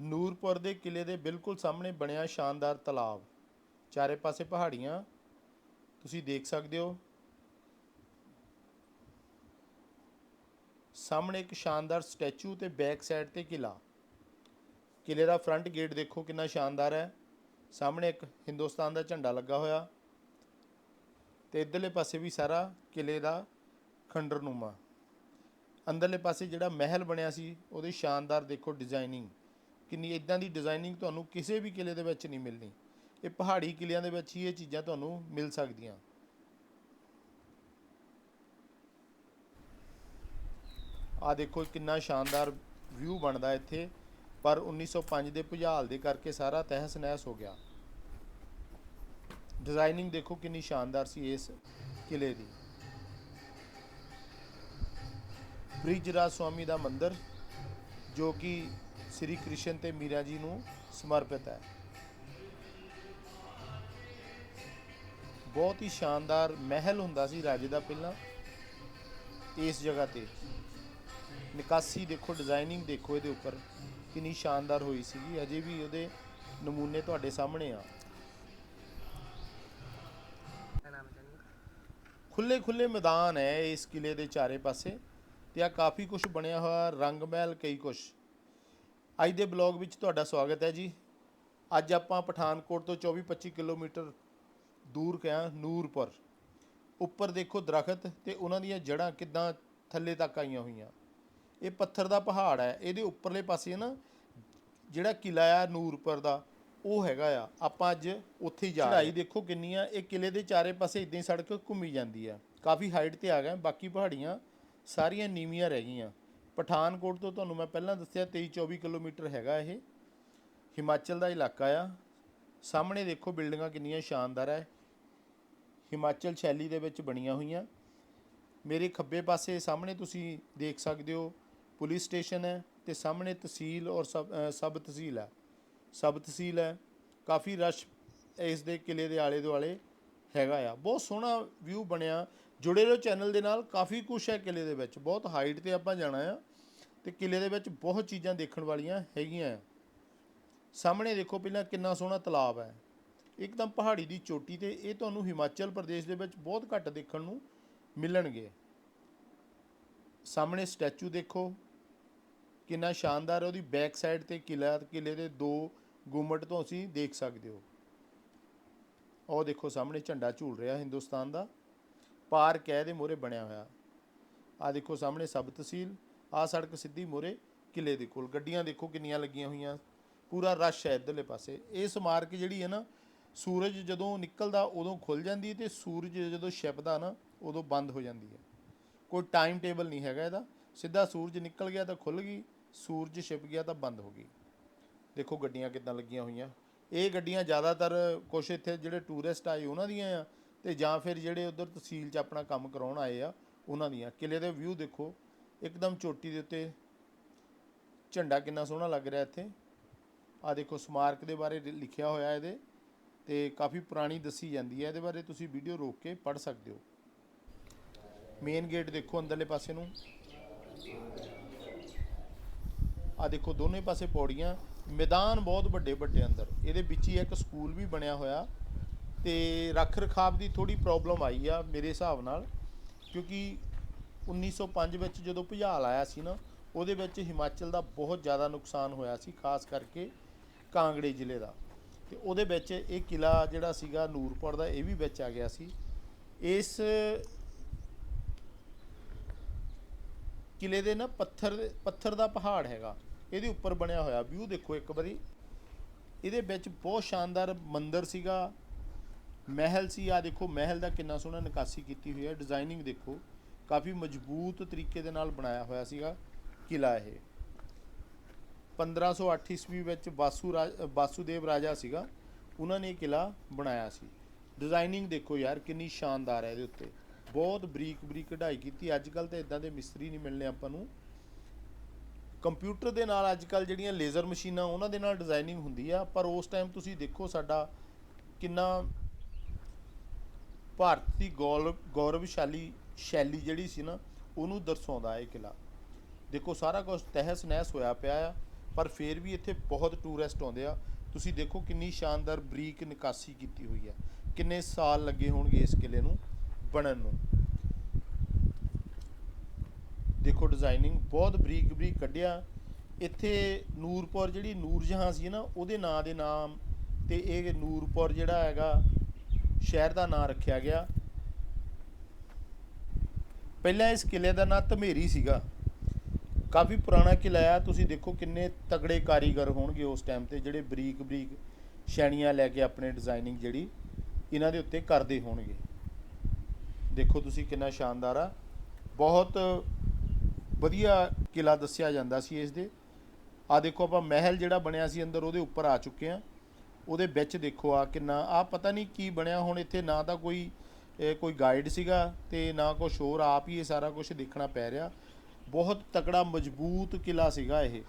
ਨੂਰਪੁਰ ਦੇ ਕਿਲੇ ਦੇ ਬਿਲਕੁਲ ਸਾਹਮਣੇ ਬਣਿਆ ਸ਼ਾਨਦਾਰ ਤਲਾਬ। ਚਾਰੇ ਪਾਸੇ ਪਹਾੜੀਆਂ। ਤੁਸੀਂ ਦੇਖ ਸਕਦੇ ਹੋ। ਸਾਹਮਣੇ ਇੱਕ ਸ਼ਾਨਦਾਰ ਸਟੈਚੂ ਤੇ ਬੈਕ ਸਾਈਡ ਤੇ ਕਿਲਾ। ਕਿਲੇ ਦਾ ਫਰੰਟ ਗੇਟ ਦੇਖੋ ਕਿੰਨਾ ਸ਼ਾਨਦਾਰ ਹੈ। ਸਾਹਮਣੇ ਇੱਕ ਹਿੰਦੁਸਤਾਨ ਦਾ ਝੰਡਾ ਲੱਗਾ ਹੋਇਆ। ਤੇ ਇਧਰਲੇ ਪਾਸੇ ਵੀ ਸਾਰਾ ਕਿਲੇ ਦਾ ਖੰਡਰਨੁਮਾ। ਅੰਦਰਲੇ ਪਾਸੇ ਜਿਹੜਾ ਮਹਿਲ ਬਣਿਆ ਸੀ, ਉਹਦੀ ਸ਼ਾਨਦਾਰ ਦੇਖੋ ਡਿਜ਼ਾਈਨਿੰਗ ਕਿੰਨੀ ਇਦਾਂ ਦੀ ਡਿਜ਼ਾਈਨਿੰਗ ਤੁਹਾਨੂੰ ਕਿਸੇ ਵੀ ਕਿਲੇ ਦੇ ਵਿੱਚ ਨਹੀਂ ਮਿਲਣੀ। ਇਹ ਪਹਾੜੀ ਕਿਲਿਆਂ ਦੇ ਵਿੱਚ ਹੀ ਇਹ ਚੀਜ਼ਾਂ ਤੁਹਾਨੂੰ ਮਿਲ ਸਕਦੀਆਂ। ਆ ਦੇਖੋ ਕਿੰਨਾ ਸ਼ਾਨਦਾਰ ਵਿਊ ਬਣਦਾ ਇੱਥੇ। ਪਰ 1905 ਦੇ ਭੁਜਾਲ ਦੇ ਕਰਕੇ ਸਾਰਾ ਤਹਿਸ ਨਹਿਸ ਹੋ ਗਿਆ। ਡਿਜ਼ਾਈਨਿੰਗ ਦੇਖੋ ਕਿੰਨੀ ਸ਼ਾਨਦਾਰ ਸੀ ਇਸ ਕਿਲੇ ਦੀ। ਬ੍ਰਿਜਰਾਜ ਸਵਾਮੀ ਦਾ ਮੰਦਿਰ, ਜੋ ਕਿ ਸ੍ਰੀ ਕ੍ਰਿਸ਼ਨ ਤੇ ਮੀਰਾ ਜੀ ਨੂੰ ਸਮਰਪਿਤ ਹੈ। ਬਹੁਤ ਹੀ ਸ਼ਾਨਦਾਰ ਮਹਿਲ ਹੁੰਦਾ ਸੀ ਰਾਜੇ ਦਾ ਪਹਿਲਾਂ, ਇਸ ਜਗ੍ਹਾ ਤੇ। ਨਿਕਾਸੀ ਦੇਖੋ ਡਿਜ਼ਾਈਨਿੰਗ ਦੇਖੋ ਇਹਦੇ ਉੱਪਰ ਕਿੰਨੀ ਸ਼ਾਨਦਾਰ ਹੋਈ ਸੀਗੀ। ਅਜੇ ਵੀ ਉਹਦੇ ਨਮੂਨੇ ਤੁਹਾਡੇ ਸਾਹਮਣੇ ਆ। ਖੁੱਲੇ ਖੁੱਲੇ ਮੈਦਾਨ ਹੈ ਇਸ ਕਿਲੇ ਦੇ ਚਾਰੇ ਪਾਸੇ ਤੇ ਆ ਕਾਫੀ ਕੁਝ ਬਣਿਆ ਹੋਇਆ ਰੰਗ ਮਹਿਲ ਕਈ ਕੁਝ ਅੱਜ ਦੇ ਬਲੌਗ ਵਿੱਚ ਤੁਹਾਡਾ ਸਵਾਗਤ ਹੈ ਜੀ। ਅੱਜ ਆਪਾਂ ਪਠਾਨਕੋਟ ਤੋਂ 24-25 ਕਿਲੋਮੀਟਰ ਦੂਰ ਗਿਆ ਨੂਰਪੁਰ। ਉੱਪਰ ਦੇਖੋ ਦਰਖਤ ਤੇ ਉਹਨਾਂ ਦੀਆਂ ਜੜ੍ਹਾਂ ਕਿੱਦਾਂ ਥੱਲੇ ਤੱਕ ਆਈਆਂ ਹੋਈਆਂ। ਇਹ ਪੱਥਰ ਦਾ ਪਹਾੜ ਹੈ, ਇਹਦੇ ਉੱਪਰਲੇ ਪਾਸੇ ਨਾ ਜਿਹੜਾ ਕਿਲਾ ਆ ਨੂਰਪੁਰ ਦਾ, ਉਹ ਹੈਗਾ ਆ। ਆਪਾਂ ਅੱਜ ਉੱਥੇ ਹੀ। ਜਾ ਚੜਾਈ ਦੇਖੋ ਕਿੰਨੀ ਆ ਇਹ ਕਿਲੇ ਦੇ ਚਾਰੇ ਪਾਸੇ ਇਦਾਂ ਹੀ ਸੜਕ ਘੁੰਮੀ ਜਾਂਦੀ ਆ। ਕਾਫੀ ਹਾਈਟ ਤੇ ਆ ਗਏ, ਬਾਕੀ ਪਹਾੜੀਆਂ ਸਾਰੀਆਂ ਨੀਵੀਆਂ ਰਹਿ ਗਈਆਂ। ਪਠਾਨਕੋਟ ਤੋਂ ਤੁਹਾਨੂੰ ਮੈਂ ਪਹਿਲਾਂ ਦੱਸਿਆ 23 24 ਕਿਲੋਮੀਟਰ ਹੈਗਾ ਇਹ। ਹਿਮਾਚਲ ਦਾ ਇਲਾਕਾ ਆ। ਸਾਹਮਣੇ ਦੇਖੋ ਬਿਲਡਿੰਗਾਂ ਕਿੰਨੀਆਂ ਸ਼ਾਨਦਾਰ ਹੈ ਹਿਮਾਚਲ ਸ਼ੈਲੀ ਦੇ ਵਿੱਚ ਬਣੀਆਂ ਹੋਈਆਂ। ਮੇਰੇ ਖੱਬੇ ਪਾਸੇ ਸਾਹਮਣੇ ਤੁਸੀਂ ਦੇਖ ਸਕਦੇ ਹੋ ਪੁਲਿਸ ਸਟੇਸ਼ਨ ਹੈ ਤੇ ਸਾਹਮਣੇ ਤਹਿਸੀਲ ਔਰ ਸਬ ਅ, ਤਹਿਸੀਲ ਹੈ। ਸਬ ਤਹਿਸੀਲ ਹੈ। ਕਾਫੀ ਰਸ਼ ਇਸ ਦੇ ਕਿਲੇ ਦੇ ਆਲੇ ਦੁਆਲੇ ਹੈਗਾ ਆ। ਬਹੁਤ ਸੋਹਣਾ ਵਿਊ ਬਣਿਆ। ਜੁੜੇ ਰਹੋ ਚੈਨਲ ਦੇ ਨਾਲ। ਕਾਫੀ ਕੁਝ ਹੈ ਕਿਲੇ ਦੇ ਵਿੱਚ। ਬਹੁਤ ਹਾਈਟ ਤੇ ਆਪਾਂ ਜਾਣਾ ਆ ਤੇ ਕਿਲੇ ਦੇ ਵਿੱਚ ਬਹੁਤ ਚੀਜ਼ਾਂ ਦੇਖਣ ਵਾਲੀਆਂ ਹੈਗੀਆਂ ਆ। ਸਾਹਮਣੇ ਦੇਖੋ ਪਹਿਲਾਂ ਕਿੰਨਾ ਸੋਹਣਾ ਤਲਾਬ ਹੈ। ਇੱਕਦਮ ਪਹਾੜੀ ਦੀ ਚੋਟੀ ਤੇ ਇਹ ਤੁਹਾਨੂੰ ਹਿਮਾਚਲ ਪ੍ਰਦੇਸ਼ ਦੇ ਵਿੱਚ ਬਹੁਤ ਘੱਟ ਦੇਖਣ ਨੂੰ ਮਿਲਣਗੇ। ਸਾਹਮਣੇ ਸਟੈਚੂ ਦੇਖੋ। ਕਿੰਨਾ ਸ਼ਾਨਦਾਰ ਹੈ। ਉਹਦੀ ਬੈਕ ਸਾਈਡ ਤੇ ਕਿਲਾ, ਕਿਲੇ ਦੇ ਦੋ ਗੁੰਮਟ ਤੋਂ ਅਸੀਂ ਦੇਖ ਸਕਦੇ ਹੋ। ਉਹ ਦੇਖੋ ਸਾਹਮਣੇ ਝੰਡਾ ਝੂਲ ਰਿਹਾ ਹਿੰਦੁਸਤਾਨ ਦਾ। ਪਾਰਕ ਹੈ ਇਹਦੇ ਮੋਰੇ ਬਣਿਆ ਹੋਇਆ। ਆ ਦੇਖੋ ਸਾਹਮਣੇ ਸਬ ਤਹਿਸੀਲ ਆ ਸੜਕ ਸਿੱਧੀ ਮੋਰੇ ਕਿਲੇ ਦੇ ਕੋਲ। ਗੱਡੀਆਂ ਦੇਖੋ ਕਿੰਨੀਆਂ ਲੱਗੀਆਂ ਹੋਈਆਂ, ਪੂਰਾ ਰਸ਼ ਹੈ ਇਧਰਲੇ ਪਾਸੇ। ਇਹ ਸਮਾਰਕ ਜਿਹੜੀ ਹੈ ਨਾ, ਸੂਰਜ ਜਦੋਂ ਨਿਕਲਦਾ ਉਦੋਂ ਖੁੱਲ ਜਾਂਦੀ ਹੈ ਤੇ ਸੂਰਜ ਜਦੋਂ ਛਿਪਦਾ ਨਾ, ਉਦੋਂ ਬੰਦ ਹੋ ਜਾਂਦੀ ਹੈ। ਕੋਈ ਟਾਈਮ ਟੇਬਲ ਨਹੀਂ ਹੈਗਾ ਇਹਦਾ। ਸਿੱਧਾ ਸੂਰਜ ਨਿਕਲ ਗਿਆ ਤਾਂ ਖੁੱਲ ਗਈ, ਸੂਰਜ ਛਿਪ ਗਿਆ ਤਾਂ ਬੰਦ ਹੋ ਗਈ। ਦੇਖੋ ਗੱਡੀਆਂ ਕਿੱਦਾਂ ਲੱਗੀਆਂ ਹੋਈਆਂ। ਇਹ ਗੱਡੀਆਂ ਜ਼ਿਆਦਾਤਰ ਕੁਛ ਇੱਥੇ ਜਿਹੜੇ ਟੂਰਿਸਟ ਆਏ ਉਹਨਾਂ ਦੀਆਂ ਆ। ਤੇ ਜਾਂ ਫਿਰ ਜਿਹੜੇ ਉਧਰ ਤਹਿਸੀਲ 'ਚ ਆਪਣਾ ਕੰਮ ਕਰਾਉਣ ਆਏ ਆ, ਉਹਨਾਂ ਦੀਆਂ। ਕਿਲੇ ਦੇ ਵਿਊ ਦੇਖੋ। ਇੱਕਦਮ ਚੋਟੀ ਦੇ ਉੱਤੇ ਝੰਡਾ ਕਿੰਨਾ ਸੋਹਣਾ ਲੱਗ ਰਿਹਾ ਇੱਥੇ। ਆ ਦੇਖੋ ਸਮਾਰਕ ਦੇ ਬਾਰੇ ਲ- ਲਿਖਿਆ ਹੋਇਆ ਇਹਦੇ ਤੇ ਕਾਫੀ ਪੁਰਾਣੀ ਦੱਸੀ ਜਾਂਦੀ ਹੈ। ਇਹਦੇ ਬਾਰੇ ਤੁਸੀਂ ਵੀਡੀਓ ਰੋਕ ਕੇ ਪੜ੍ਹ ਸਕਦੇ ਹੋ। ਮੇਨ ਗੇਟ ਦੇਖੋ ਅੰਦਰਲੇ ਪਾਸੇ ਨੂੰ। ਆ ਦੇਖੋ ਦੋਨੇ ਪਾਸੇ ਪੌੜੀਆਂ। ਮੈਦਾਨ ਬਹੁਤ ਵੱਡੇ ਵੱਡੇ ਅੰਦਰ। ਇਹਦੇ ਵਿੱਚ ਹੀ ਇੱਕ ਸਕੂਲ ਵੀ ਬਣਿਆ ਹੋਇਆ। ਤੇ ਰੱਖ ਰਖਾਵ ਦੀ ਥੋੜੀ ਪ੍ਰੋਬਲਮ ਆਈ ਆ ਮੇਰੇ ਹਿਸਾਬ ਨਾਲ, ਕਿਉਂਕਿ 1905 ਵਿੱਚ ਜਦੋਂ ਭੁਜਾਲ ਆਇਆ ਸੀ ਨਾ, ਉਹਦੇ ਵਿੱਚ ਹਿਮਾਚਲ ਦਾ ਬਹੁਤ ਜ਼ਿਆਦਾ ਨੁਕਸਾਨ ਹੋਇਆ ਸੀ, ਖਾਸ ਕਰਕੇ ਕਾਂਗੜੇ ਜ਼ਿਲ੍ਹੇ ਦਾ। ਤੇ ਉਹਦੇ ਵਿੱਚ ਇਹ ਕਿਲਾ ਜਿਹੜਾ ਸੀਗਾ ਨੂਰਪੁਰ ਦਾ, ਇਹ ਵੀ ਵਿੱਚ ਆ ਗਿਆ ਸੀ। ਇਸ ਕਿਲੇ ਦੇ ਨਾ ਪੱਥਰ ਪੱਥਰ ਦਾ ਪਹਾੜ ਹੈਗਾ, ਇਹਦੇ ਉੱਪਰ ਬਣਿਆ ਹੋਇਆ, ਵਿਊ ਦੇਖੋ ਇੱਕ ਵਾਰੀ। ਇਹਦੇ ਵਿੱਚ ਬਹੁਤ ਸ਼ਾਨਦਾਰ ਮੰਦਿਰ ਸੀਗਾ ਮਹਿਲ ਸੀ ਆ ਦੇਖੋ, ਮਹਿਲ ਦਾ ਕਿੰਨਾ ਸੋਹਣਾ ਨਿਕਾਸੀ ਕੀਤੀ ਹੋਈ ਹੈ। ਡਿਜ਼ਾਈਨਿੰਗ ਦੇਖੋ, ਕਾਫੀ ਮਜ਼ਬੂਤ ਤਰੀਕੇ ਦੇ ਨਾਲ ਬਣਾਇਆ ਹੋਇਆ ਸੀਗਾ ਕਿਲਾ ਇਹ। 1508 ਈਸਵੀ ਵਿੱਚ ਵਾਸੂ ਰਾਜ ਵਾਸੂਦੇਵ ਰਾਜਾ ਸੀਗਾ, ਉਹਨਾਂ ਨੇ ਇਹ ਕਿਲਾ ਬਣਾਇਆ ਸੀ। ਡਿਜ਼ਾਈਨਿੰਗ ਦੇਖੋ ਯਾਰ, ਕਿੰਨੀ ਸ਼ਾਨਦਾਰ ਹੈ ਇਹਦੇ ਉੱਤੇ। ਬਹੁਤ ਬਰੀਕ ਬਰੀਕ ਕਢਾਈ ਕੀਤੀ। ਅੱਜ ਕੱਲ ਤਾਂ ਇਦਾਂ ਦੇ ਮਿਸਤਰੀ ਨਹੀਂ ਮਿਲਣੇ ਆਪਾਂ ਨੂੰ। ਕੰਪਿਊਟਰ ਦੇ ਨਾਲ ਅੱਜ ਕੱਲ ਜਿਹੜੀਆਂ ਲੇਜ਼ਰ ਮਸ਼ੀਨਾਂ, ਉਹਨਾਂ ਦੇ ਨਾਲ ਡਿਜ਼ਾਈਨਿੰਗ ਹੁੰਦੀ ਆ। ਪਰ ਉਸ ਟਾਈਮ ਤੁਸੀਂ ਦੇਖੋ ਸਾਡਾ ਕਿੰਨਾ ਭਾਰਤ ਦੀ ਗੌਰਵ ਗੌਰਵਸ਼ਾਲੀ ਸ਼ੈਲੀ ਜਿਹੜੀ ਸੀ ਨਾ, ਉਹਨੂੰ ਦਰਸਾਉਂਦਾ ਇਹ ਕਿਲਾ ਦੇਖੋ, ਸਾਰਾ ਕੁਝ ਤਹਿਸ ਨਹਿਸ ਹੋਇਆ ਪਿਆ ਆ, ਪਰ ਫਿਰ ਵੀ ਇੱਥੇ ਬਹੁਤ ਟੂਰਿਸਟ ਆਉਂਦੇ ਆ। ਤੁਸੀਂ ਦੇਖੋ ਕਿੰਨੀ ਸ਼ਾਨਦਾਰ ਬਰੀਕ ਨਿਕਾਸੀ ਕੀਤੀ ਹੋਈ ਹੈ ਕਿੰਨੇ ਸਾਲ ਲੱਗੇ ਹੋਣਗੇ ਇਸ ਕਿਲੇ ਨੂੰ ਬਣਨ ਨੂੰ। ਦੇਖੋ ਡਿਜ਼ਾਈਨਿੰਗ ਬਹੁਤ ਬਰੀਕ ਬਰੀਕ ਕੱਢਿਆ। ਇੱਥੇ ਨੂਰਪੁਰ ਜਿਹੜੀ ਨੂਰਜਹਾਂ ਸੀ ਨਾ, ਉਹਦੇ ਨਾਂ ਦੇ ਨਾਮ ਤੇ ਇਹ ਨੂਰਪੁਰ ਜਿਹੜਾ ਹੈਗਾ ਸ਼ਹਿਰ ਦਾ ਨਾਂ ਰੱਖਿਆ ਗਿਆ। ਪਹਿਲਾਂ ਇਸ ਕਿਲੇ ਦਾ ਨਾਂ ਧਮੇਰੀ ਸੀਗਾ। ਕਾਫੀ ਪੁਰਾਣਾ ਕਿਲਾ ਆ। ਤੁਸੀਂ ਦੇਖੋ ਕਿੰਨੇ ਤਗੜੇ ਕਾਰੀਗਰ ਹੋਣਗੇ ਉਸ ਟਾਈਮ ਤੇ, ਜਿਹੜੇ ਬਰੀਕ ਬਰੀਕ ਸ਼ੈਣੀਆਂ ਲੈ ਕੇ ਆਪਣੇ ਡਿਜ਼ਾਈਨਿੰਗ ਜਿਹੜੀ ਇਹਨਾਂ ਦੇ ਉੱਤੇ ਕਰਦੇ ਹੋਣਗੇ। ਦੇਖੋ ਤੁਸੀਂ ਕਿੰਨਾ ਸ਼ਾਨਦਾਰ ਆ। ਬਹੁਤ ਵਧੀਆ ਕਿਲਾ ਦੱਸਿਆ ਜਾਂਦਾ ਸੀ ਇਸ ਦੇ। ਆ ਦੇਖੋ ਆਪਾਂ ਮਹਿਲ ਜਿਹੜਾ ਬਣਿਆ ਸੀ ਅੰਦਰ, ਉਹਦੇ ਉੱਪਰ ਆ ਚੁੱਕੇ ਆ। ਉਹਦੇ ਵਿੱਚ ਦੇਖੋ ਆ ਕਿੰਨਾ, ਆ ਪਤਾ ਨਹੀਂ ਕੀ ਬਣਿਆ ਹੁਣ ਇੱਥੇ, ਨਾ ਤਾਂ ਕੋਈ ਕੋਈ ਗਾਈਡ ਸੀਗਾ ਤੇ ਨਾ ਕੁਛ ਹੋਰ, ਆਪ ਹੀ ਇਹ ਸਾਰਾ ਕੁਝ ਦੇਖਣਾ ਪੈ ਰਿਹਾ। ਬਹੁਤ ਤਕੜਾ ਮਜ਼ਬੂਤ ਕਿਲਾ ਸੀਗਾ ਇਹ।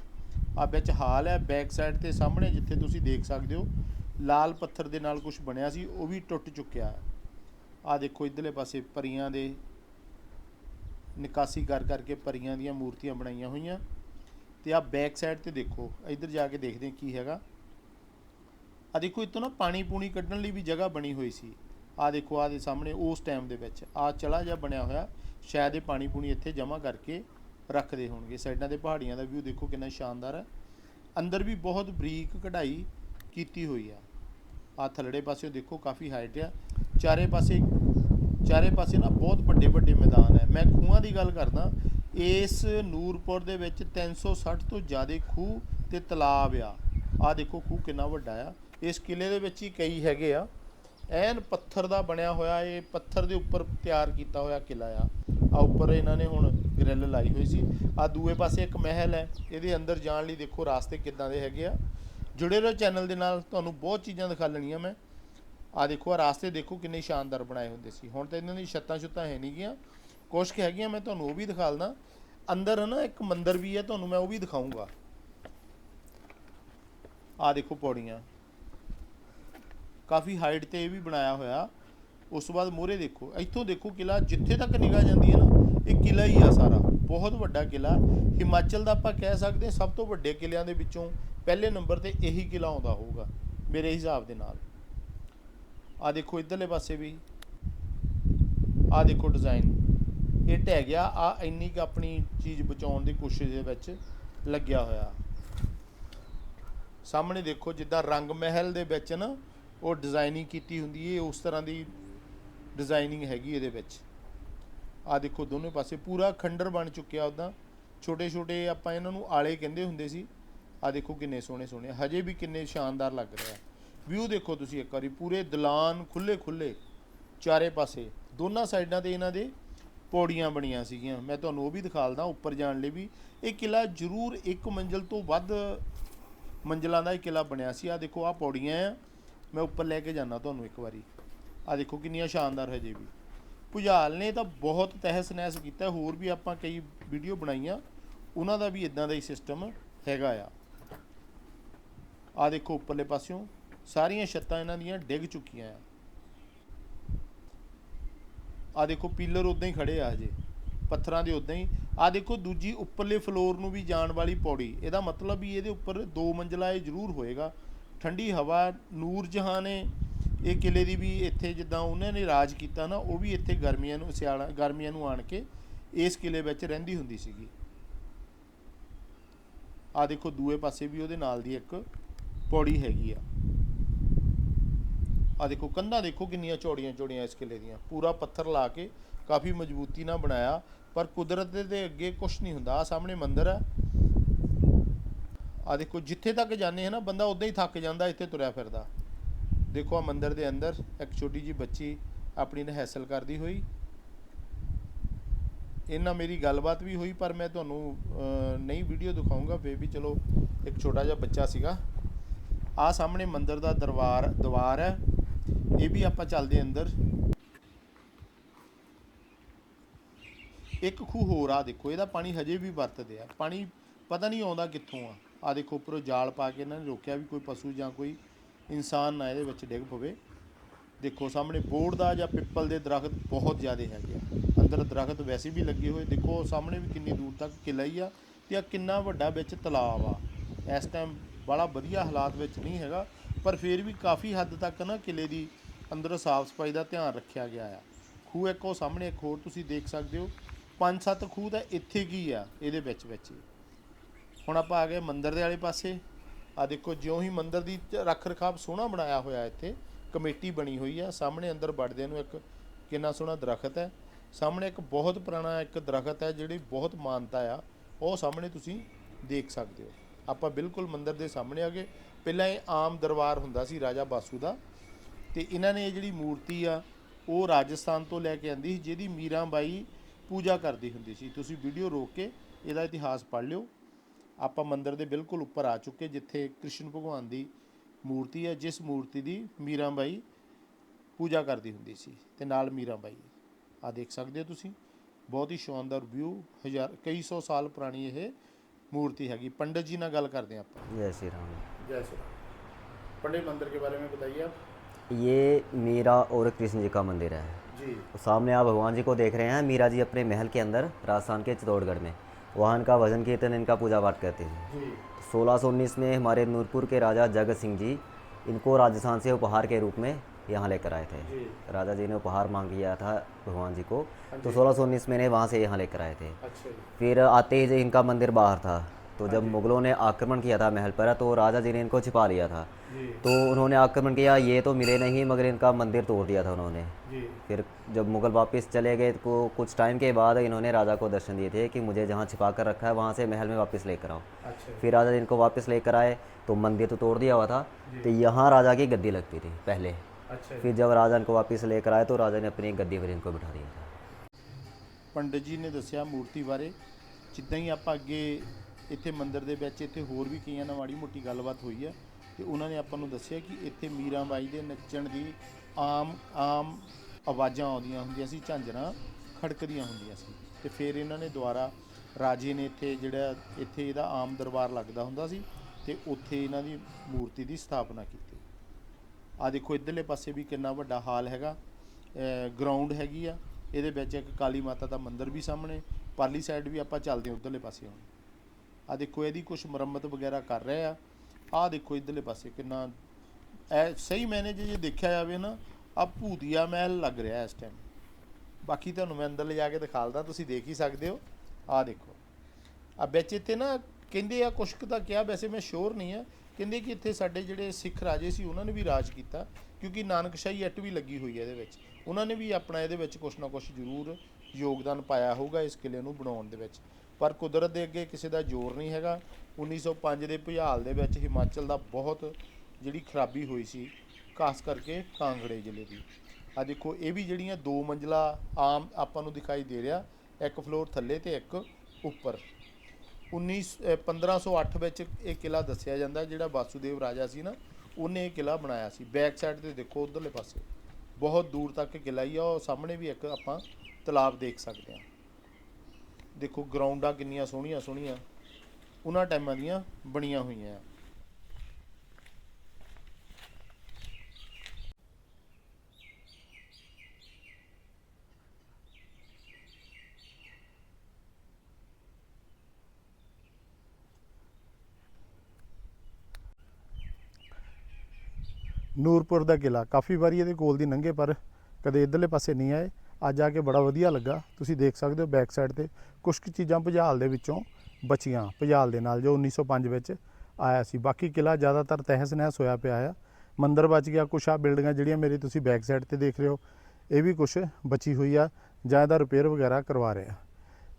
ਆ ਵਿੱਚ ਹਾਲ ਹੈ ਬੈਕ ਸਾਈਡ ਤੇ ਸਾਹਮਣੇ, ਜਿੱਥੇ ਤੁਸੀਂ ਦੇਖ ਸਕਦੇ ਹੋ, ਲਾਲ ਪੱਥਰ ਦੇ ਨਾਲ ਕੁਝ ਬਣਿਆ ਸੀ, ਉਹ ਵੀ ਟੁੱਟ ਚੁੱਕਿਆ ਹੈ। ਆ ਦੇਖੋ ਇਧਰਲੇ ਪਾਸੇ ਪਰੀਆਂ ਦੇ, ਨਿਕਾਸੀ ਕਰ ਕਰਕੇ ਪਰੀਆਂ ਦੀਆਂ ਮੂਰਤੀਆਂ ਬਣਾਈਆਂ ਹੋਈਆਂ। ਤੇ ਆ ਬੈਕ ਸਾਈਡ ਤੇ ਦੇਖੋ, ਇੱਧਰ ਜਾ ਕੇ ਦੇਖਦੇ ਕੀ ਹੈਗਾ। ਆ ਦੇਖੋ, ਇੱਥੋਂ ਨਾ ਪਾਣੀ ਪੂਣੀ ਕੱਢਣ ਲਈ ਵੀ ਜਗ੍ਹਾ ਬਣੀ ਹੋਈ ਸੀ। ਆ ਦੇਖੋ ਆ ਦੇ ਸਾਹਮਣੇ ਉਸ ਟਾਈਮ ਦੇ ਵਿੱਚ। ਆ ਚਲਾ ਜਿਹਾ ਬਣਿਆ ਹੋਇਆ। ਸ਼ਾਇਦ ਇਹ ਪਾਣੀ ਪੂਣੀ ਇੱਥੇ ਜਮ੍ਹਾਂ ਕਰਕੇ ਰੱਖਦੇ ਹੋਣਗੇ। ਸਾਈਡਾਂ ਤੇ ਪਹਾੜੀਆਂ ਦਾ ਵਿਊ ਦੇਖੋ ਕਿੰਨਾ ਸ਼ਾਨਦਾਰ ਹੈ। ਅੰਦਰ ਵੀ ਬਹੁਤ ਬਰੀਕ ਕਢਾਈ ਕੀਤੀ ਹੋਈ ਆ। ਆ ਥੱਲੜੇ ਪਾਸੇ ਦੇਖੋ, ਕਾਫੀ ਹਾਈਟ ਆ। ਚਾਰੇ ਪਾਸੇ ਚਾਰੇ ਪਾਸੇ ਨਾ ਬਹੁਤ ਵੱਡੇ ਵੱਡੇ ਮੈਦਾਨ ਹੈ। ਮੈਂ ਖੂਹਾਂ ਦੀ ਗੱਲ ਕਰਦਾ, ਇਸ ਨੂਰਪੁਰ ਦੇ ਵਿੱਚ 360 ਤੋਂ ਜ਼ਿਆਦਾ ਖੂਹ ਤੇ ਤਲਾਬ ਆ। ਆ ਦੇਖੋ, ਖੂਹ ਕਿੰਨਾ ਵੱਡਾ ਆ। ਇਸ ਕਿਲੇ ਦੇ ਵਿੱਚ ਹੀ ਕਈ ਹੈਗੇ ਆ। ਐਨ ਪੱਥਰ ਦਾ ਬਣਿਆ ਹੋਇਆ, ਇਹ ਪੱਥਰ ਦੇ ਉੱਪਰ ਤਿਆਰ ਕੀਤਾ ਹੋਇਆ ਕਿਲਾ ਆ। ਆ ਉੱਪਰ ਇਹਨਾਂ ਨੇ ਹੁਣ ਗ੍ਰਿਲ ਲਾਈ ਹੋਈ ਸੀ। ਆ ਦੂਏ ਪਾਸੇ ਇੱਕ ਮਹਿਲ ਹੈ, ਇਹਦੇ ਅੰਦਰ ਜਾਣ ਲਈ ਦੇਖੋ ਰਾਸਤੇ ਕਿੱਦਾਂ ਦੇ ਹੈਗੇ ਆ। ਜੁੜੇ ਰਹੋ ਚੈਨਲ ਦੇ ਨਾਲ, ਤੁਹਾਨੂੰ ਬਹੁਤ ਚੀਜ਼ਾਂ ਦਿਖਾ ਲੈਣੀਆਂ ਮੈਂ। ਆ ਦੇਖੋ ਆ ਰਾਸਤੇ ਦੇਖੋ ਕਿੰਨੇ ਸ਼ਾਨਦਾਰ ਬਣਾਏ ਹੁੰਦੇ ਸੀ। ਹੁਣ ਤਾਂ ਇਹਨਾਂ ਦੀ ਛੱਤਾਂ ਛੁੱਤਾਂ ਹੈ ਨਹੀਂ ਗੀਆਂ। ਕੁਛ ਕੁ ਹੈਗੀਆਂ, ਮੈਂ ਤੁਹਾਨੂੰ ਉਹ ਵੀ ਦਿਖਾ ਲਦਾ ਅੰਦਰ ਨਾ ਇੱਕ ਮੰਦਿਰ ਵੀ ਹੈ, ਤੁਹਾਨੂੰ ਮੈਂ ਉਹ ਵੀ ਦਿਖਾਉਂਗਾ ਆ ਦੇਖੋ ਪੌੜੀਆਂ। ਕਾਫੀ ਹਾਈਟ ਤੇ ਇਹ ਵੀ ਬਣਾਇਆ ਹੋਇਆ। ਉਸ ਤੋਂ ਬਾਅਦ ਮੋਰੇ ਦੇਖੋ, ਇੱਥੋਂ ਦੇਖੋ ਕਿਲਾ ਜਿੱਥੇ ਤੱਕ ਨਿਗਾਹ ਜਾਂਦੀ ਹੈ ਨਾ, ਇਹ ਕਿਲਾ ਹੀ ਆ ਸਾਰਾ। ਬਹੁਤ ਵੱਡਾ ਕਿਲਾ ਹਿਮਾਚਲ ਦਾ ਆਪਾਂ ਕਹਿ ਸਕਦੇ ਹਾਂ ਸਭ ਤੋਂ ਵੱਡੇ ਕਿਲਿਆਂ ਦੇ ਵਿੱਚੋਂ ਪਹਿਲੇ ਨੰਬਰ ਤੇ ਇਹੀ ਕਿਲਾ ਆਉਂਦਾ ਹੋਊਗਾ, ਮੇਰੇ ਹਿਸਾਬ ਦੇ ਨਾਲ। ਆ ਦੇਖੋ ਇਧਰਲੇ ਪਾਸੇ ਵੀ। ਆ ਦੇਖੋ ਡਿਜ਼ਾਈਨ ਇਹ ਢਹਿ ਗਿਆ ਆ ਇੰਨੀ ਕੁ ਆਪਣੀ ਚੀਜ਼ ਬਚਾਉਣ ਦੀ ਕੋਸ਼ਿਸ਼ ਦੇ ਵਿੱਚ ਲੱਗਿਆ ਹੋਇਆ। ਸਾਹਮਣੇ ਦੇਖੋ ਜਿੱਦਾਂ ਰੰਗ ਮਹਿਲ ਦੇ ਵਿੱਚ ਨਾ ਉਹ ਡਿਜ਼ਾਈਨਿੰਗ ਕੀਤੀ ਹੁੰਦੀ ਹੈ ਉਸ ਤਰ੍ਹਾਂ ਦੀ ਡਿਜ਼ਾਈਨਿੰਗ ਹੈਗੀ ਇਹਦੇ ਵਿੱਚ। ਆ ਦੇਖੋ ਦੋਨੋਂ ਪਾਸੇ ਪੂਰਾ ਖੰਡਰ ਬਣ ਚੁੱਕਿਆ ਉਦਾਂ ਛੋਟੇ ਛੋਟੇ ਆਪਾਂ ਇਹਨਾਂ ਨੂੰ ਆਲੇ ਕਹਿੰਦੇ ਹੁੰਦੇ ਸੀ। ਆ ਦੇਖੋ ਕਿੰਨੇ ਸੋਹਣੇ ਸੋਹਣੇ, ਹਜੇ ਵੀ ਕਿੰਨੇ ਸ਼ਾਨਦਾਰ ਲੱਗ ਰਿਹਾ ਵਿਊ ਦੇਖੋ ਤੁਸੀਂ ਇੱਕ ਵਾਰੀ, ਪੂਰੇ ਦਲਾਨ ਖੁੱਲੇ ਖੁੱਲੇ ਚਾਰੇ ਪਾਸੇ। ਦੋਨਾਂ ਸਾਈਡਾਂ ਤੇ ਇਹਨਾਂ ਦੇ ਪੌੜੀਆਂ ਬਣੀਆਂ ਸੀਗੀਆਂ। ਮੈਂ ਤੁਹਾਨੂੰ ਉਹ ਵੀ ਦਿਖਾ ਲਦਾ ਉੱਪਰ ਜਾਣ ਲਈ ਵੀ। ਇਹ ਕਿਲਾ ਜ਼ਰੂਰ ਇੱਕ ਮੰਜ਼ਲ ਤੋਂ ਵੱਧ ਮੰਜ਼ਲਾਂ ਦਾ ਇਹ ਕਿਲਾ ਬਣਿਆ ਸੀ। ਆ ਦੇਖੋ ਆ ਪੌੜੀਆਂ ਆ। ਮੈਂ ਉੱਪਰ ਲੈ ਕੇ ਜਾਣਾ ਤੁਹਾਨੂੰ ਇੱਕ ਵਾਰੀ। ਆ ਦੇਖੋ ਕਿੰਨੀਆਂ ਸ਼ਾਨਦਾਰ ਹਜੇ ਵੀ। ਭੁਜਾਲ ਨੇ ਤਾਂ ਬਹੁਤ ਤਹਿਸ ਨਹਿਸ ਕੀਤਾ, ਹੋਰ ਵੀ ਆਪਾਂ ਕਈ ਵੀਡੀਓ ਬਣਾਈਆਂ, ਉਹਨਾਂ ਦਾ ਵੀ ਇਦਾਂ ਦਾ ਹੀ ਸਿਸਟਮ ਹੈਗਾ ਆ। ਆ ਦੇਖੋ ਉੱਪਰਲੇ ਪਾਸਿਓਂ ਸਾਰੀਆਂ ਛੱਤਾਂ ਇਹਨਾਂ ਦੀਆਂ ਡਿੱਗ ਚੁੱਕੀਆਂ ਆ। ਆ ਦੇਖੋ ਪੀਲਰ ਉਦਾਂ ਹੀ ਖੜੇ ਆ ਹਜੇ, ਪੱਥਰਾਂ ਦੇ ਉਦਾਂ ਹੀ। ਆ ਦੇਖੋ ਦੂਜੀ ਉੱਪਰਲੇ ਫਲੋਰ ਨੂੰ ਵੀ ਜਾਣ ਵਾਲੀ ਪੌੜੀ, ਇਹਦਾ ਮਤਲਬ ਵੀ ਇਹਦੇ ਉੱਪਰ ਦੋ ਮੰਜ਼ਲਾ ਇਹ ਜ਼ਰੂਰ ਹੋਏਗਾ। ਠੰਡੀ ਹਵਾ, ਨੂਰ ਜਹਾਂ ਨੇ ਇਹ ਕਿਲੇ ਦੀ ਵੀ ਇੱਥੇ ਜਿੱਦਾਂ ਉਹਨਾਂ ਨੇ ਰਾਜ ਕੀਤਾ ਨਾ, ਉਹ ਵੀ ਇੱਥੇ ਗਰਮੀਆਂ ਨੂੰ, ਸਿਆਲਾ, ਗਰਮੀਆਂ ਨੂੰ ਆਣ ਕੇ ਇਸ ਕਿਲੇ ਵਿੱਚ ਰਹਿੰਦੀ ਹੁੰਦੀ ਸੀਗੀ। ਆ ਦੇਖੋ, ਦੂਏ ਪਾਸੇ ਵੀ ਉਹਦੇ ਨਾਲ ਦੀ ਇੱਕ ਪੌੜੀ ਹੈਗੀ ਆ। ਆ ਦੇਖੋ, ਕੰਧਾਂ ਦੇਖੋ ਕਿੰਨੀਆਂ ਚੌੜੀਆਂ ਚੌੜੀਆਂ ਇਸ ਕਿਲੇ ਦੀਆਂ। ਪੂਰਾ ਪੱਥਰ ਲਾ ਕੇ ਕਾਫੀ ਮਜ਼ਬੂਤੀ ਨਾਲ ਬਣਾਇਆ, ਪਰ ਕੁਦਰਤ ਦੇ ਅੱਗੇ ਕੁਝ ਨਹੀਂ ਹੁੰਦਾ। ਆ ਸਾਹਮਣੇ ਮੰਦਿਰ ਹੈ ਆ ਦੇਖੋ, ਜਿੱਥੇ ਤੱਕ ਜਾਂਦੇ ਹੈ ਨਾ, ਬੰਦਾ ਉਦਾਂ ਹੀ ਥੱਕ ਜਾਂਦਾ, ਇੱਥੇ ਤੁਰਿਆ ਫਿਰਦਾ। ਦੇਖੋ ਆ ਮੰਦਿਰ ਦੇ ਅੰਦਰ ਇੱਕ ਛੋਟੀ ਜੀ ਬੱਚੀ ਆਪਣੀ ਨਹਿਸਲ ਕਰਦੀ ਹੋਈ। ਇਹਨਾਂ ਮੇਰੀ ਗੱਲਬਾਤ ਵੀ ਹੋਈ, ਪਰ ਮੈਂ ਤੁਹਾਨੂੰ ਨਹੀਂ ਵੀਡੀਓ ਦਿਖਾਉਂਗਾ ਫੇਰ ਵੀ ਚਲੋ, ਇੱਕ ਛੋਟਾ ਜਿਹਾ ਬੱਚਾ ਸੀਗਾ। ਆ ਸਾਹਮਣੇ ਮੰਦਿਰ ਦਾ ਦਰਬਾਰ ਦੀਵਾਰ ਹੈ। ਇਹ ਵੀ ਆਪਾਂ ਚੱਲਦੇ ਅੰਦਰ। ਇੱਕ ਖੂਹ ਹੋਰ ਆ, ਦੇਖੋ, ਇਹਦਾ ਪਾਣੀ ਹਜੇ ਵੀ ਵਰਤਦੇ ਆ। ਪਾਣੀ ਪਤਾ ਨਹੀਂ ਆਉਂਦਾ ਕਿੱਥੋਂ ਆ। ਆ ਦੇਖੋ ਉੱਪਰੋਂ ਜਾਲ ਪਾ ਕੇ ਇਹਨਾਂ ਨੇ ਰੋਕਿਆ ਵੀ ਕੋਈ ਪਸ਼ੂ ਜਾਂ ਕੋਈ ਇਨਸਾਨ ਨਾ ਇਹਦੇ ਵਿੱਚ ਡਿੱਗ ਪਵੇ। ਦੇਖੋ ਸਾਹਮਣੇ ਬੋਰਡ ਦਾ ਜਾਂ ਪਿੱਪਲ ਦੇ ਦਰਖਤ ਬਹੁਤ ਜ਼ਿਆਦਾ ਹੈਗੇ ਆ। ਅੰਦਰ ਦਰਖਤ ਵੈਸੇ ਵੀ ਲੱਗੇ ਹੋਏ। ਦੇਖੋ ਸਾਹਮਣੇ ਵੀ ਕਿੰਨੀ ਦੂਰ ਤੱਕ ਕਿਲਾ ਹੀ ਆ ਤੇ ਆ ਕਿੰਨਾ ਵੱਡਾ ਵਿੱਚ ਤਲਾਬ ਆ। ਇਸ ਟਾਈਮ ਬੜਾ ਵਧੀਆ ਹਾਲਾਤ ਵਿੱਚ ਨਹੀਂ ਹੈਗਾ, ਪਰ ਫਿਰ ਵੀ ਕਾਫੀ ਹੱਦ ਤੱਕ ਨਾ ਕਿਲੇ ਦੀ ਅੰਦਰ ਸਾਫ਼ ਸਫ਼ਾਈ ਦਾ ਧਿਆਨ ਰੱਖਿਆ ਗਿਆ ਆ। ਖੂਹ ਇੱਕੋ ਸਾਹਮਣੇ ਇੱਕ ਹੋਰ ਤੁਸੀਂ ਦੇਖ ਸਕਦੇ ਹੋ। ਪੰਜ ਸੱਤ ਖੂਹ ਤਾਂ ਇੱਥੇ ਕੀ ਆ, ਇਹਦੇ ਵਿੱਚ ਵਿੱਚ ਹੁਣ ਆਪਾਂ ਆ ਗਏ ਮੰਦਰ ਦੇ ਵਾਲੇ ਪਾਸੇ। ਆ ਦੇਖੋ, ਜਿਉਂ ਹੀ ਮੰਦਰ ਦੀ ਰੱਖ ਰਖਾਵ ਸੋਹਣਾ ਬਣਾਇਆ ਹੋਇਆ ਇੱਥੇ, ਕਮੇਟੀ ਬਣੀ ਹੋਈ ਆ। ਸਾਹਮਣੇ ਅੰਦਰ ਵੜਦੇ ਨੂੰ ਇੱਕ ਕਿੰਨਾ ਸੋਹਣਾ ਦਰਖਤ ਹੈ। ਸਾਹਮਣੇ ਇੱਕ ਬਹੁਤ ਪੁਰਾਣਾ ਇੱਕ ਦਰਖਤ ਹੈ, ਜਿਹੜੀ ਬਹੁਤ ਮਾਨਤਾ ਆ। ਉਹ ਸਾਹਮਣੇ ਤੁਸੀਂ ਦੇਖ ਸਕਦੇ ਹੋ। ਆਪਾਂ ਬਿਲਕੁਲ ਮੰਦਰ ਦੇ ਸਾਹਮਣੇ ਆ ਗਏ। ਪਹਿਲਾਂ ਇਹ ਆਮ ਦਰਬਾਰ ਹੁੰਦਾ ਸੀ ਰਾਜਾ ਬਾਸੂ ਦਾ। ਤੇ ਇਹਨਾਂ ਨੇ ਇਹ ਜਿਹੜੀ ਮੂਰਤੀ ਆ, ਉਹ ਰਾਜਸਥਾਨ ਤੋਂ ਲੈ ਕੇ ਆਂਦੀ ਸੀ, ਜਿਹਦੀ ਮੀਰਾ ਬਾਈ ਪੂਜਾ ਕਰਦੀ ਹੁੰਦੀ ਸੀ। ਤੁਸੀਂ ਵੀਡੀਓ ਰੋਕ ਕੇ ਇਹਦਾ ਇਤਿਹਾਸ ਪੜ੍ਹ ਲਿਓ। ਆਪਾਂ ਮੰਦਿਰ ਦੇ ਬਿਲਕੁਲ ਉੱਪਰ ਆ ਚੁੱਕੇ ਜਿੱਥੇ ਕ੍ਰਿਸ਼ਨ ਭਗਵਾਨ ਦੀ ਮੂਰਤੀ ਹੈ ਜਿਸ ਮੂਰਤੀ ਦੀ ਮੀਰਾ ਬਾਈ ਪੂਜਾ ਕਰਦੀ ਹੁੰਦੀ ਸੀ ਤੇ ਨਾਲ ਮੀਰਾ ਬਾਈ ਆ ਦੇਖ ਸਕਦੇ ਹੋ ਤੁਸੀਂ ਬਹੁਤ ਹੀ ਸ਼ਾਨਦਾਰ ਵਿਊ ਹਜ਼ਾਰ ਕਈ ਸੌ ਸਾਲ ਪੁਰਾਣੀ ਇਹ ਮੂਰਤੀ ਹੈਗੀ ਪੰਡਤ ਜੀ ਨਾਲ ਗੱਲ ਕਰਦੇ ਹਾਂ ਆਪਾਂ जय श्री राम जय श्री राम पंडित मंदिर के बारे में बताइए आप ये मीरा और कृष्ण जी का मंदिर है जी तो सामने आप भगवान जी को देख रहे हैं मीरा जी अपने महल के अंदर राजस्थान के चित्तौड़गढ़ में वहाँ का भजन कीर्तन इनका पूजा पाठ करते थे सोलह सौ उन्नीस में हमारे नूरपुर के राजा जगत सिंह जी इनको राजस्थान से उपहार के रूप में यहाँ लेकर आए थे। जी। राजा जी ने उपहार मांग लिया था भगवान जी को। तो सोलह सौ उन्नीस में इन्हें वहाँ से यहाँ लेकर आए थे। अच्छा फिर आते ही जो इनका मंदिर बाहर था तो जब मुगलों ने आक्रमण किया था महल पर तो राजा जी ने इनको छिपा लिया था जी तो उन्होंने आक्रमण किया ये तो मिले नहीं मगर इनका मंदिर तोड़ दिया था उन्होंने जी फिर जब मुगल वापस चले गए तो कुछ टाइम के बाद इन्होंने राजा को दर्शन दिए थे कि मुझे जहाँ छिपा कर रखा है वहाँ से महल में वापस लेकर आओ अच्छा फिर राजा इनको वापस लेकर आए तो मंदिर तो तोड़ दिया हुआ था तो यहाँ राजा की गद्दी लगती थी पहले अच्छा फिर जब राजा इनको वापस लेकर आए तो राजा ने अपनी गद्दी पर इनको बिठा दिया था ਪੰਡਤ ਜੀ ਨੇ ਦੱਸਿਆ ਮੂਰਤੀ ਬਾਰੇ ਜਿੱਦਾਂ ਹੀ ਆਪਾਂ ਅੱਗੇ ਇੱਥੇ ਮੰਦਿਰ ਦੇ ਵਿੱਚ ਇੱਥੇ ਹੋਰ ਵੀ ਕਈਆਂ ਨਾਲ ਮਾੜੀ ਮੋਟੀ ਗੱਲਬਾਤ ਹੋਈ ਹੈ ਤੇ ਉਹਨਾਂ ਨੇ ਆਪਾਂ ਨੂੰ ਦੱਸਿਆ ਕਿ ਇੱਥੇ ਮੀਰਾ ਬਾਈ ਦੇ ਨੱਚਣ ਦੀ ਆਮ ਆਮ ਆਵਾਜ਼ਾਂ ਆਉਂਦੀਆਂ ਹੁੰਦੀਆਂ ਸੀ, ਝਾਂਜਰਾਂ ਖੜਕਦੀਆਂ ਹੁੰਦੀਆਂ ਸੀ ਤੇ ਫਿਰ ਇਹਨਾਂ ਨੇ ਦੁਬਾਰਾ ਰਾਜੇ ਨੇ ਇੱਥੇ ਜਿਹੜਾ, ਇੱਥੇ ਇਹਦਾ ਆਮ ਦਰਬਾਰ ਲੱਗਦਾ ਹੁੰਦਾ ਸੀ ਤੇ ਉੱਥੇ ਇਹਨਾਂ ਦੀ ਮੂਰਤੀ ਦੀ ਸਥਾਪਨਾ ਕੀਤੀ। ਆ ਦੇਖੋ, ਇਧਰਲੇ ਪਾਸੇ ਵੀ ਕਿੰਨਾ ਵੱਡਾ ਹਾਲ ਹੈਗਾ। ਗਰਾਊਂਡ ਹੈਗੀ ਆ, ਇਹਦੇ ਵਿੱਚ ਇੱਕ ਕਾਲੀ ਮਾਤਾ ਦਾ ਮੰਦਿਰ ਵੀ ਸਾਹਮਣੇ, ਪਰਲੀ ਸਾਈਡ ਵੀ ਆਪਾਂ ਚੱਲਦੇ ਹਾਂ ਉਧਰਲੇ ਪਾਸੇ ਹੁਣ। ਆ ਦੇਖੋ, ਇਹਦੀ ਕੁਝ ਮੁਰੰਮਤ ਵਗੈਰਾ ਕਰ ਰਹੇ ਆ। ਆ ਦੇਖੋ, ਇਧਰਲੇ ਪਾਸੇ ਕਿੰਨਾ ਇਹ ਸਹੀ ਮੈਨੇ ਜੇ ਜੇ ਦੇਖਿਆ ਜਾਵੇ ਨਾ ਆ ਭੂਤੀਆ ਮਹਿਲ ਲੱਗ ਰਿਹਾ ਇਸ ਟਾਈਮ ਬਾਕੀ ਤੁਹਾਨੂੰ ਮੈਂ ਅੰਦਰ ਲਿਜਾ ਕੇ ਦਿਖਾਲਦਾ, ਤੁਸੀਂ ਦੇਖ ਹੀ ਸਕਦੇ ਹੋ। ਆ ਦੇਖੋ। ਆ ਵਿੱਚ ਇੱਥੇ ਨਾ ਕਹਿੰਦੇ ਆ, ਕੁਛ ਕੁ ਤਾਂ ਕਿਹਾ, ਵੈਸੇ ਮੈਂ ਸ਼ੋਰ ਨਹੀਂ ਆ। ਕਹਿੰਦੇ ਕਿ ਇੱਥੇ ਸਾਡੇ ਜਿਹੜੇ ਸਿੱਖ ਰਾਜੇ ਸੀ, ਉਹਨਾਂ ਨੇ ਵੀ ਰਾਜ ਕੀਤਾ, ਕਿਉਂਕਿ ਨਾਨਕਸ਼ਾਹੀ ਐਕਟ ਵੀ ਲੱਗੀ ਹੋਈ ਹੈ ਇਹਦੇ ਵਿੱਚ। ਉਹਨਾਂ ਨੇ ਵੀ ਆਪਣਾ ਇਹਦੇ ਵਿੱਚ ਕੁਛ ਨਾ ਕੁਛ ਜ਼ਰੂਰ ਯੋਗਦਾਨ ਪਾਇਆ ਹੋਊਗਾ ਇਸ ਕਿਲੇ ਨੂੰ ਬਣਾਉਣ ਦੇ ਵਿੱਚ। ਪਰ ਕੁਦਰਤ ਦੇ ਅੱਗੇ ਕਿਸੇ ਦਾ ਜ਼ੋਰ ਨਹੀਂ ਹੈਗਾ। 1905 ਦੇ ਭੁਜਾਲ ਦੇ ਵਿੱਚ ਹਿਮਾਚਲ ਦਾ ਬਹੁਤ ਜਿਹੜੀ ਖਰਾਬੀ ਹੋਈ ਸੀ, ਖਾਸ ਕਰਕੇ ਕਾਂਗੜੇ ਜ਼ਿਲ੍ਹੇ ਦੀ। ਆ ਦੇਖੋ, ਇਹ ਵੀ ਜਿਹੜੀਆਂ ਦੋ ਮੰਜ਼ਲਾ ਆਮ ਆਪਾਂ ਨੂੰ ਦਿਖਾਈ ਦੇ ਰਿਹਾ, ਇੱਕ ਫਲੋਰ ਥੱਲੇ ਤੇ ਇੱਕ ਉੱਪਰ। 19 ਅਹ 1508 ਵਿੱਚ ਇਹ ਕਿਲਾ ਦੱਸਿਆ ਜਾਂਦਾ, ਜਿਹੜਾ ਵਾਸੂਦੇਵ ਰਾਜਾ ਸੀ ਨਾ, ਉਹਨੇ ਇਹ ਕਿਲਾ ਬਣਾਇਆ ਸੀ। ਬੈਕ ਸਾਈਡ ਤੇ ਦੇਖੋ, ਉਧਰਲੇ ਪਾਸੇ। ਬਹੁਤ ਦੂਰ ਤੱਕ ਕਿਲਾ ਹੀ ਆ, ਉਹ ਸਾਹਮਣੇ ਵੀ ਇੱਕ ਆਪਾਂ ਤਲਾਬ ਦੇਖ ਸਕਦੇ ਹਾਂ। ਦੇਖੋ ਗਰਾਊਂਡਾਂ ਕਿੰਨੀਆਂ ਸੋਹਣੀਆਂ ਸੋਹਣੀਆਂ, ਉਹਨਾਂ ਟਾਈਮਾਂ ਦੀਆਂ ਬਣੀਆਂ ਹੋਈਆਂ ਨੂਰਪੁਰ ਦਾ ਕਿਲਾ, ਕਾਫੀ ਵਾਰੀ ਇਹਦੇ ਕੋਲ ਦੀ ਲੰਘੇ ਪਰ ਕਦੇ ਇਧਰਲੇ ਪਾਸੇ ਨਹੀਂ ਆਏ। ਅੱਜ ਆ ਕੇ ਬੜਾ ਵਧੀਆ ਲੱਗਾ। ਤੁਸੀਂ ਦੇਖ ਸਕਦੇ ਹੋ ਬੈਕ ਸਾਈਡ ਤੇ ਕੁਝ ਕੁ ਚੀਜ਼ਾਂ ਭੁਜਾਲ ਦੇ ਵਿੱਚੋਂ ਬਚੀਆਂ, ਭੁਜਾਲ ਦੇ ਨਾਲ, ਜੋ 1905 ਵਿੱਚ ਆਇਆ ਸੀ। ਬਾਕੀ ਕਿਲਾ ਜ਼ਿਆਦਾਤਰ ਤਹਿਸ ਨਹਿਸ ਹੋਇਆ ਪਿਆ ਆ। ਮੰਦਰ ਬਚ ਗਿਆ, ਕੁਛ ਆ ਬਿਲਡਿੰਗਾਂ ਜਿਹੜੀਆਂ ਮੇਰੀ ਤੁਸੀਂ ਬੈਕ ਸਾਈਡ ਤੇ ਦੇਖ ਰਹੇ ਹੋ, ਇਹ ਵੀ ਕੁਛ ਬਚੀ ਹੋਈ ਆ, ਜਾਂ ਇਹਦਾ ਰਿਪੇਅਰ ਵਗੈਰਾ ਕਰਵਾ ਰਹੇ ਆ।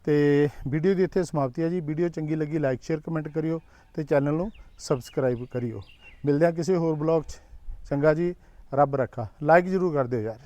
ਤੇ ਵੀਡੀਓ ਦੀ ਇੱਥੇ ਸਮਾਪਤੀ ਹੈ ਜੀ। ਵੀਡੀਓ ਚੰਗੀ ਲੱਗੀ ਲਾਈਕ ਸ਼ੇਅਰ ਕਮੈਂਟ ਕਰਿਓ ਤੇ ਚੈਨਲ ਨੂੰ ਸਬਸਕ੍ਰਾਈਬ ਕਰਿਓ। ਮਿਲਦੇ ਹਾਂ ਕਿਸੇ ਹੋਰ ਬਲੌਗ 'ਚ। ਚੰਗਾ ਜੀ, ਰੱਬ ਰੱਖਾ। ਲਾਈਕ ਜ਼ਰੂਰ ਕਰ ਦਿਓ ਯਾਰ।